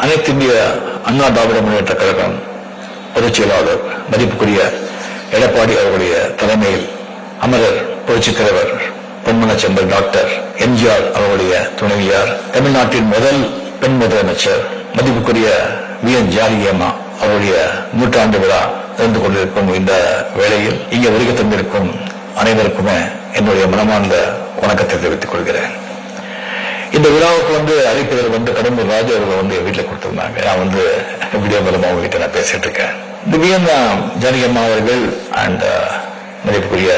அனைத்து இந்திய அண்ணா திராவிட முன்னேற்ற கழகம் பொதுச் செயலாளர் மதிப்புக்குரிய எடப்பாடி அவர்களுடைய தலைமையில் அமரர் புரட்சித் தலைவர் பொன்மனச்செம்பல் டாக்டர் எம்ஜிஆர் அவர்களுடைய துணைவியார் தமிழ்நாட்டின் முதல் பெண் முதலமைச்சர் மதிப்புக்குரிய வி. என். ஜானகியம்மா அவருடைய நூற்றாண்டு விழா இருந்து கொண்டிருக்கும் இந்த வேளையில் இங்கே வருகை தந்திருக்கும் அனைவருக்குமே என்னுடைய மனமார்ந்த வணக்கத்தை தெரிவித்துக் கொள்கிறேன். இந்த விழாவுக்கு வந்து அழைப்பதற்கு வந்து கடம்பூர் ராஜா அவர்கள் வந்து என் வீட்டில் கொடுத்திருந்தாங்க. நான் வந்து வீடியோ மூலமா உங்ககிட்ட நான் பேசிட்டு இருக்கேன். திடீர்னு ஜானகம்மா அவர்கள் அண்ட் uh, மதிப்புக்குரிய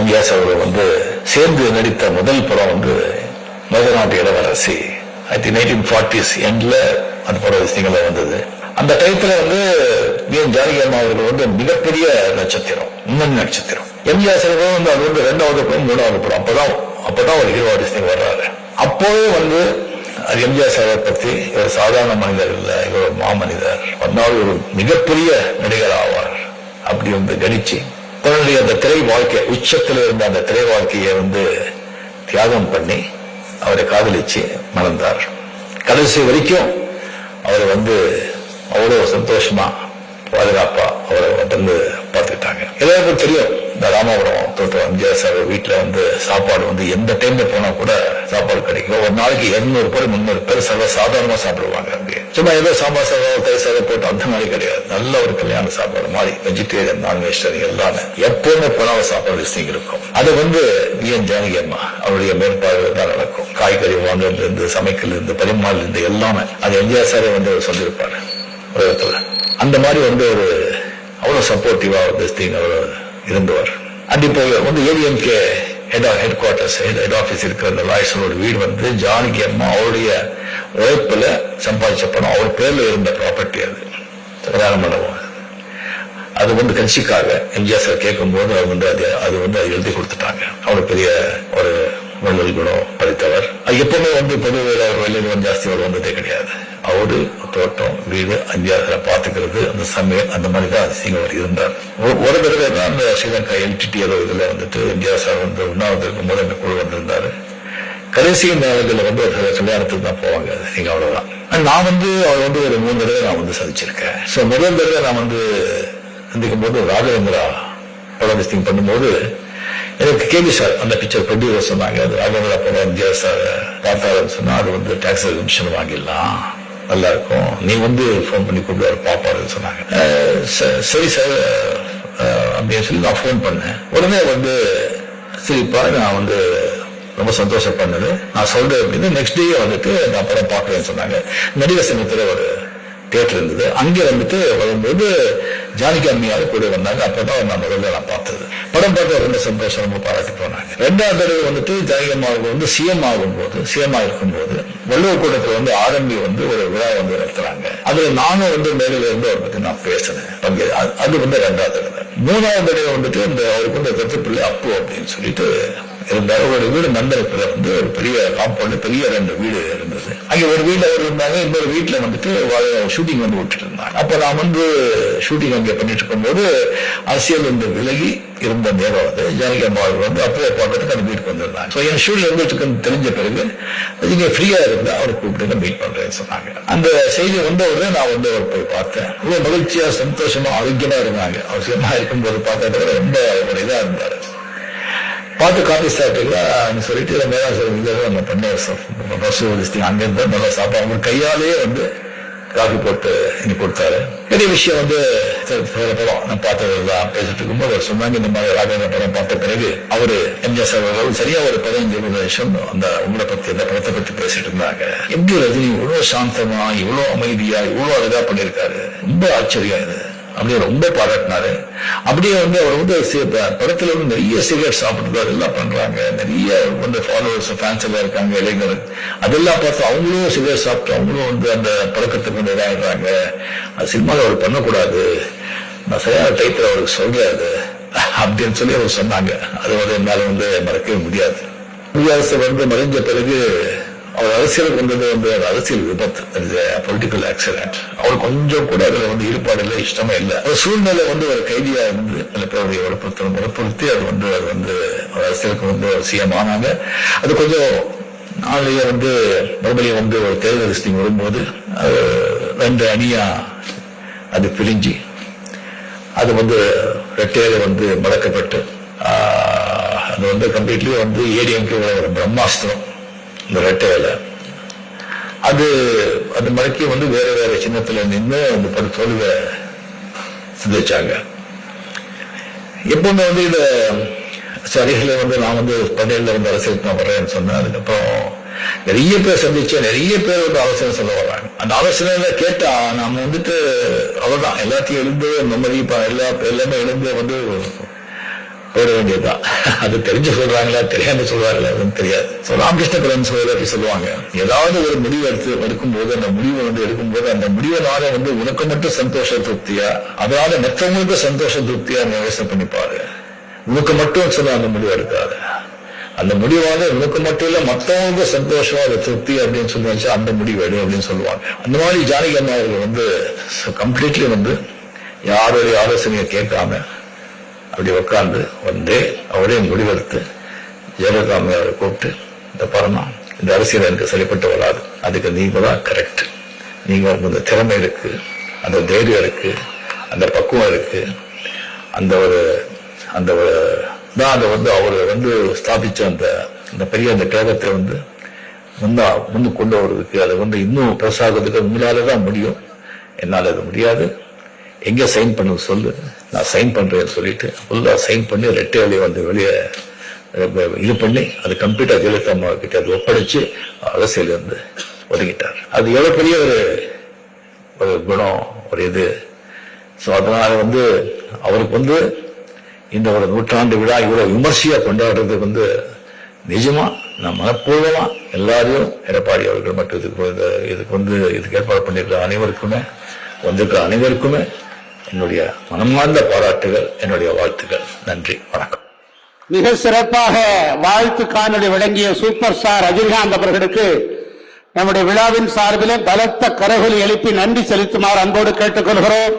எம்ஜிஆர் அவர்கள் வந்து சேர்ந்து நடித்த முதல் படம் வந்து மதுநாட்டு இளவரசி. ஐ திங்க் நைன்டீன் ஃபார்ட்டிஸ் எண்ட்ல அந்த படம் விஷயங்கள வந்தது. அந்த டயத்துல வந்து வி என் ஜானகி அம்மா அவர்கள் வந்து மிகப்பெரிய நட்சத்திரம் முன்னணி நட்சத்திரம். எம்ஜிஆர் சார் வந்து அது வந்து ரெண்டாவது படம் மூணாவது படம். அப்பதான் அப்பதான் ஒரு ஹீரோ ஆர்டிஸ்ட் வர்றாரு அப்போவே வந்து எம்ஜிஆர் சாரை பற்றி இவர் சாதாரண மனிதர் இல்லை இவர் ஒரு மாமனிதர். வந்தாலும் ஒரு மிகப்பெரிய நடிகர் ஆவார். அப்படி வந்து கணிச்சு தன்னுடைய அந்த திரை வாழ்க்கை உச்சத்தில் இருந்த அந்த திரை வாழ்க்கையை வந்து தியாகம் பண்ணி அவரை காதலிச்சு மறந்தார் கடைசி வரைக்கும் அவரை வந்து அவ்வளவு சந்தோஷமா பாதுகாப்பா அவரை வந்து பார்த்துக்கிட்டாங்க. எல்லாருக்கும் தெரியும் இந்த ராமபுரம் தோட்டம் எம்ஜிஆர் சார் வீட்டுல வந்து சாப்பாடு வந்து எந்த டைம்ல போனா கூட சாப்பாடு கிடைக்கும் ஒரு நாளைக்கு இருநூறு பேர் முந்நூறு பேர் சர்வ சாதாரணமா சாப்பிடுவாங்க அங்கே. சும்மா ஏதோ சாம்பார் சாதம் தயிர் சாதம் போட்டு அந்த மாதிரி கிடையாது. நல்ல ஒரு கல்யாண சாப்பாடு மாதிரி வெஜிடேரியன் நான் வெஜிடேரியன் எல்லாமே. எப்பவுமே போனால சாப்பாடு விஷயம் இருக்கும். அது வந்து ஏன் ஜானகி அம்மா அவருடைய மேற்பார்வையில் தான் நடக்கும். காய்கறி வாங்கல இருந்து சமைக்கல இருந்து பரிமாறல இருந்து எல்லாமே. அது எம்ஜிஆர் சாரே வந்து அவர் சொல்லியிருப்பாரு. உலகத்தில் அந்த மாதிரி வந்து ஒரு அவ்வளவு சப்போர்ட்டிவா திங் அவர் இருந்தவர். அண்ட் இப்போ வந்து ADMK head headquarters head office இருக்கிற அந்த லாயர்ஸோட வீடு வந்து ஜானகி அம்மா அவருடைய உழைப்புல சம்பாதிச்ச பணம். அவர் பேர்ல இருந்த ப்ராப்பர்ட்டி அது. பிரதான மண்டபம் அது. வந்து கட்சிக்காக எம்ஜிஆர் சார் கேட்கும்போது அவர் வந்து அது அது வந்து அது எழுதி கொடுத்துட்டாங்க. அவர் பெரிய ஒரு வள்ளல் குணம் படித்தவர். அது எப்பவுமே வந்து பொதுவில் அவர் வெளியில் ஜாஸ்தி அவர் வந்ததே கிடையாது. அவரு தோட்டம் வீடு அஞ்சாறு பாத்துக்கிறது அந்த சமையல் அந்த மாதிரி தான் சிங்க அவர் இருந்தார் ஒரு- தடவை தான் அந்த ஸ்ரீலங்கா எல்டிடி ஏதோ இதுல வந்துட்டு எம்ஜிஆர் சார் வந்து உண்ணாவது இருக்கும்போது அந்த குழு வந்திருந்தாரு. கடைசி நேரத்தில் வந்து கல்யாணத்துக்கு தான் போவாங்க. நீங்க அவ்வளவுதான். நான் வந்து அவர் வந்து ஒரு மூணு தடவை நான் வந்து சந்திச்சிருக்கேன். ஸோ முதல் தடவை நான் வந்து சந்திக்கும் போது ராகவேந்திரா படம் லிஸ்டிங் பண்ணும்போது எனக்கு கேபி சார் அந்த பிக்சர் ப்ரொடியூசர் சொன்னாங்க. அது ராகவேந்திரா படம் எம்ஜிஆர் சார் பார்த்தாருன்னு சொன்னா அது வந்து டாக்ஸ் எக்ஸிபிஷன் வாங்கிடலாம். நல்லா இருக்கும் நீ வந்து ஃபோன் பண்ணி கூப்பிடுவாரு பாப்பாருன்னு சொன்னாங்க. ச- சரி சார் அப்படின்னு சொல்லி நான் ஃபோன் பண்ணேன். உடனே வந்து சரிப்பா நான் வந்து ரொம்ப சந்தோஷம் பண்ணது நான் சொல்றேன் அப்படின்னு நெக்ஸ்ட் டே வந்துட்டு நான் படம் பார்க்கறேன்னு சொன்னாங்க. நடிகர் சங்கத்தில் ஒரு தேட்டர் இருந்தது. அங்கே வந்துட்டு வரும்போது ஜானகி அம்மையார் கூட வந்தாங்க. அப்பதான் நான் முதல்ல நான் பார்த்தது. படம் பார்த்து ரொம்ப சந்தோஷம் ரொம்ப பாராட்டி போனாங்க. ரெண்டாவது தடவை வந்துட்டு ஜானகி அம்மாவுக்கு வந்து சிஎம் ஆகும்போது சிஎம் இருக்கும்போது வள்ளுவர் கூட்டத்தில் வந்து ஆரம்பி வந்து ஒரு விழா வந்து நடத்துறாங்க. அதுல நானும் வந்து மேலில இருந்து அவரை பத்தி நான் பேசினேன். பங்கு அது- அது வந்து ரெண்டாவது தடவை. மூணாவது தடவை வந்துட்டு இந்த அவருக்கு வந்து கத்து பிள்ளை அப்பு அப்படின்னு சொல்லிட்டு இருந்தார் அவருடைய வீடு நந்தனத்துல வந்து ஒரு பெரிய காம்பவுண்ட் பெரிய ரெண்டு வீடு இருந்தது. அங்க ஒரு வீட்டுல அவர் இருந்தாங்க இன்னொரு வீட்டுல வந்துட்டு ஷூட்டிங் வந்து விட்டுட்டு இருந்தாங்க அப்ப நான் வந்து ஷூட்டிங் அங்கே பண்ணிட்டு இருக்கும்போது அரசியல் வந்து விலகி இருந்த நேரம் அது. ஜானகி அம்மா அவர் வந்து அப்போ பார்க்கறதுக்கு அந்த வீட்டுக்கு வந்திருந்தாங்க. ஸோ என் ஷூட்டிங் இருந்துட்டு தெரிஞ்ச பிறகு நீங்க ஃப்ரீயா இருந்தா அவரை கூப்பிட்டு மீட் பண்றேன்னு சொன்னாங்க. அந்த செய்தி வந்தவுடனே நான் வந்து அவர் போய் பார்த்தேன். ரொம்ப மகிழ்ச்சியா சந்தோஷமா ஆரோக்கியமா இருந்தாங்க. அவசியமா இருக்கும்போது பார்த்தா ரொம்ப ஒரு இதா இருந்தார். பார்த்து காப்பி சாப்பிட்டீங்களா சொல்லிட்டு மேலா இல்லை நம்ம பண்ண பஸ் லிஸ்டிங் அங்கேருந்து நல்லா சாப்பிட்டோம் அவங்க கையாலேயே வந்து காஃபி போட்டு இன்னைக்கு கொடுத்தாரு. பெரிய விஷயம் வந்து சரி, படம் நான் பார்த்ததெல்லாம் பேசிட்டு இருக்கும்போது அவர் சொன்னாங்க இந்த மாதிரி ராகவேந்திர படம் பார்த்த பிறகு அவர் எம்ஜிஆர் சார் அவர்கள் சரியா ஒரு பதினஞ்சு இருபது வருஷம் அந்த உங்களை பத்தி அந்த படத்தை பத்தி பேசிட்டு இருந்தாங்க. எப்படி ரஜினி இவ்வளவு சாந்தமா இவ்வளவு அமைதியா இவ்வளவு அழகா பண்ணியிருக்காரு. ரொம்ப ஆச்சரியம் இது. அப்படியே ரொம்ப பாராட்டினாரு. அப்படியே வந்து அவர் வந்து படத்துல வந்து நிறைய சிகரெட் சாப்பிட்டுருக்காரு எல்லாம் பண்றாங்க. நிறைய வந்து ஃபாலோவர்ஸ் ஃபேன்ஸ் எல்லாம் இருக்காங்க இளைஞர். அதெல்லாம் பார்த்து அவங்களும் சிகரெட் சாப்பிட்டு அவங்களும் வந்து அந்த பழக்கத்துக்கு வந்து இதாகிடுறாங்க அது சினிமாவில் அவர் பண்ணக்கூடாது. நான் சரியான டைத்துல அவருக்கு சொல்றாரு அது. அப்படின்னு சொல்லி அவர் சொன்னாங்க. அது வந்து என்னால் வந்து மறக்கவே முடியாது. குடியரசு வந்து மறைஞ்ச பிறகு அவர் அரசியலுக்கு வந்தது வந்து அது அரசியல் விபத்து. பொலிட்டிக்கல் ஆக்சிடென்ட் அவர் கொஞ்சம் கூட அதுல வந்து ஈடுபாடு இல்லை இஷ்டமே இல்லை. ஒரு சூழ்நிலை வந்து ஒரு கைதியா இருந்து சில பேருடைய வற்புறுத்தல் அது வந்து அது வந்து ஒரு அரசியலுக்கு வந்து ஒரு சிஎம் ஆனாங்க. அது கொஞ்சம் நாளைய வந்து மறுபடியும் வந்து ஒரு தேர்தல் லிஸ்டிங் வரும்போது அது ரெண்டு அணியா அது பிரிஞ்சு அது வந்து ரெட்டையில வந்து மடக்கப்பட்டு அது வந்து கம்ப்ளீட்லி வந்து ஏடிஎம்கே ஒரு பிரம்மாஸ்திரம். இந்த ரெட்டையில அது அது மடக்கி வந்து வேற வேற சின்னத்துல நின்று அந்த படு தோல்வை சிந்திச்சாங்க. எப்பவுமே வந்து இத சரிகளை வந்து நான் வந்து படையில வந்து அரசியலுக்கு நான் வர்றேன்னு சொன்னேன். அதுக்கப்புறம் நிறைய பேர் சந்திச்சு நிறைய பேர் வந்து ஆலோசனை சொல்ல வர்றாங்க. அந்த ஆலோசனை கேட்டா நாம வந்துட்டு அவ்வளவுதான். எல்லாத்தையும் எழுந்து மெமரி எல்லா எல்லாமே எழுந்து வந்து போயிட வேண்டியதுதான். அது தெரிஞ்சு சொல்றாங்களா தெரியாம சொல்றாங்களா அதுவும் தெரியாது. So, ராமகிருஷ்ண பரமன் சொல்றது அப்படி சொல்லுவாங்க. ஏதாவது ஒரு முடிவு எடுத்து எடுக்கும் போது அந்த முடிவை வந்து எடுக்கும் போது அந்த முடிவனால வந்து உனக்கு மட்டும் சந்தோஷ திருப்தியா? அதனால மற்றவங்களுக்கு சந்தோஷ திருப்தியா நீ யோசனை பண்ணிப்பாரு உனக்கு மட்டும் சொல்ல அந்த முடிவு எடுக்காது. அந்த முடிவாக உனக்கு மட்டும் இல்ல மத்தவங்க சந்தோஷம் அது திருப்தி அப்படின்னு சொல்லி வச்சு அந்த முடிவு எடு அப்படின்னு சொல்லுவாங்க. அந்த மாதிரி ஜானகி அம்மா அவர்கள் வந்து கம்ப்ளீட்லி வந்து யாருடைய ஆலோசனையை கேட்காம அப்படி உட்கார்ந்து வந்து அவரே முடிவெடுத்து ஜெயலலிதா அவரை கூப்பிட்டு இந்த பரமா இந்த அரசியல் எனக்கு சரிப்பட்டு வராது. அதுக்கு நீங்க தான் கரெக்ட் நீங்க உங்களுக்கு இந்த திறமை இருக்கு அந்த தைரியம் இருக்கு அந்த பக்குவம் இருக்கு. அந்த ஒரு அந்த ஒரு தான் அதை வந்து அவர் வந்து ஸ்தாபிச்ச அந்த அந்த பெரிய அந்த கழகத்தை வந்து முன்னா முன்னு கொண்டு வர்றதுக்கு அதை வந்து இன்னும் பெருசாகிறதுக்கு உங்களால தான் முடியும். என்னால் அது முடியாது. எங்க சைன் பண்ண சொல்லு. நான் சைன் பண்றேன்னு சொல்லிட்டு ஃபுல்லா சைன் பண்ணி ரெட்டை வேலையை வந்து வெளியே இது பண்ணி அது கம்ப்யூட்டர் ஜெயலலிதா அம்மா கிட்ட அது ஒப்படைச்சு அரசியல் வந்து ஒதுங்கிட்டார் அது எவ்வளவு பெரிய ஒரு ஒரு குணம் ஒரு இது. ஸோ அதனால வந்து அவருக்கு வந்து இந்த ஒரு நூற்றாண்டு விழா இவ்வளவு விமர்சையா கொண்டாடுறதுக்கு வந்து நிஜமா? நான் மனப்பூர்வமா எல்லாரையும் எடப்பாடி அவர்கள் மட்டும் இதுக்கு இதுக்கு வந்து இதுக்கு ஏற்பாடு பண்ணியிருக்கிற அனைவருக்குமே வந்திருக்கிற அனைவருக்குமே என்னுடைய மனமார்ந்த பாராட்டுகள் என்னுடைய வாழ்த்துக்கள் நன்றி வணக்கம். மிக சிறப்பாக வாழ்த்து காணொலி வழங்கிய சூப்பர் ஸ்டார் ரஜினிகாந்த் அவர்களுக்கு நம்முடைய விழாவின் சார்பிலே பலத்த கரகொலி எழுப்பி நன்றி செலுத்துமாறு அன்போடு கேட்டுக்கொள்கிறோம்.